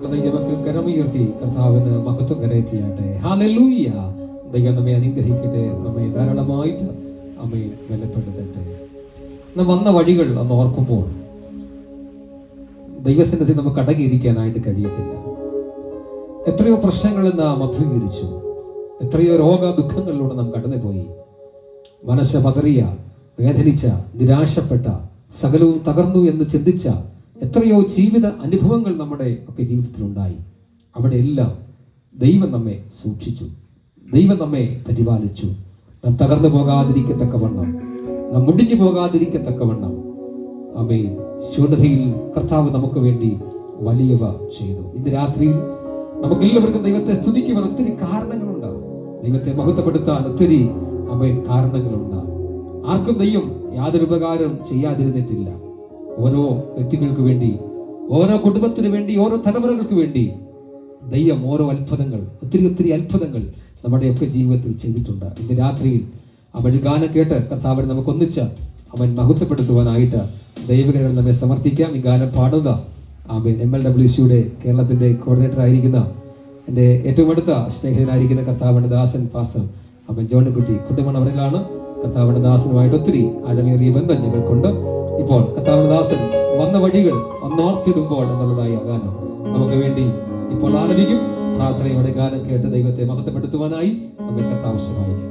ദൈവമക്കൾ കരമുയർത്തി കർത്താവിന് മഹത്വം കരയറ്റിയാട്ടെ ഹാലൂയ്യ ദൈവം നമ്മെ അനുഗ്രഹിക്കട്ടെ. നമ്മെ ധാരാളമായിട്ട് അമ്മയെ ബലപ്പെടുത്തട്ടെ. നാം വന്ന വഴികൾ അന്ന് ഓർക്കുമ്പോൾ ദൈവസന്നിധി നമുക്ക് അടങ്ങിയിരിക്കാനായിട്ട് കഴിയത്തില്ല. എത്രയോ പ്രശ്നങ്ങൾ നാം അഭിമുഖീകരിച്ചു. എത്രയോ രോഗ ദുഃഖങ്ങളിലൂടെ നാം കടന്നുപോയി. മനസ്സ് പതറിയ വേദനിച്ച നിരാശപ്പെട്ട സകലവും തകർന്നു എന്ന് ചിന്തിച്ച എത്രയോ ജീവിത അനുഭവങ്ങൾ നമ്മുടെ ഒക്കെ ജീവിതത്തിലുണ്ടായി. അവിടെ എല്ലാം ദൈവം നമ്മെ സൂക്ഷിച്ചു. ദൈവം നമ്മെ പരിപാലിച്ചു. നാം തകർന്നു പോകാതിരിക്കത്തക്കവണ്ണം നാം മുടിഞ്ഞു പോകാതിരിക്കത്തക്കവണ്ണം അമ്മേ ശൂന്യതയിൽ കർത്താവ് നമുക്ക് വേണ്ടി വലിയവ ചെയ്തു. ഇന്ന് രാത്രിയിൽ നമുക്ക് എല്ലാവർക്കും ദൈവത്തെ സ്തുതിക്കുവാൻ ഒത്തിരി കാരണങ്ങളുണ്ടാവും ദൈവത്തെ മഹത്വപ്പെടുത്താൻ ഒത്തിരി അമ്മേ കാരണങ്ങളുണ്ടാവും ആർക്കും ദൈവം യാതൊരു ഉപകാരം ചെയ്യാതിരുന്നിട്ടില്ല. ഓരോ വ്യക്തികൾക്ക് വേണ്ടി ഓരോ കുടുംബത്തിന് വേണ്ടി ഓരോ തലമുറകൾക്ക് വേണ്ടി ദൈവം ഓരോ അത്ഭുതങ്ങൾ ഒത്തിരി ഒത്തിരി അത്ഭുതങ്ങൾ നമ്മുടെയൊക്കെ ജീവിതത്തിൽ ചെയ്തിട്ടുണ്ട്. ഇന്ന് രാത്രിയിൽ അവൻ ഗാനം കേട്ട് കർത്താവിനെ നമുക്ക് ഒന്നിച്ച് അവൻ മഹത്വപ്പെടുത്തുവാനായിട്ട് ദൈവകരങ്ങൾ നമ്മെ സമർപ്പിക്കാം. ഈ ഗാനം പാടുക. ആമേൻ. എം എൽ ഡബ്ല്യു സിയുടെ കേരളത്തിന്റെ കോർഡിനേറ്റർ ആയിരിക്കുന്ന എന്റെ ഏറ്റവും അടുത്ത സ്നേഹിതനായിരിക്കുന്ന കർത്താവിന്റെ ദാസൻ പാസൻ അവൻ ജോണിക്കുട്ടി കുട്ടുമൺ അവരിലാണ് കർത്താവിന്റെ ദാസനുമായിട്ട് ഒത്തിരി അഴമേറിയ ബന്ധം ഞങ്ങൾക്കുണ്ട്. ഇപ്പോൾ കർത്താവിന്റെ വന്ന വഴികൾ ഒന്നോർത്തിടുമ്പോൾ എന്നുള്ളതായി ഗാനം നമുക്ക് വേണ്ടി ഇപ്പോൾ ആലപിക്കും. പ്രാർത്ഥനയോടെ ഗാനം കേട്ട ദൈവത്തെ മഹത്വപ്പെടുത്തുവാനായി നമുക്ക് ആവശ്യമായിരിക്കും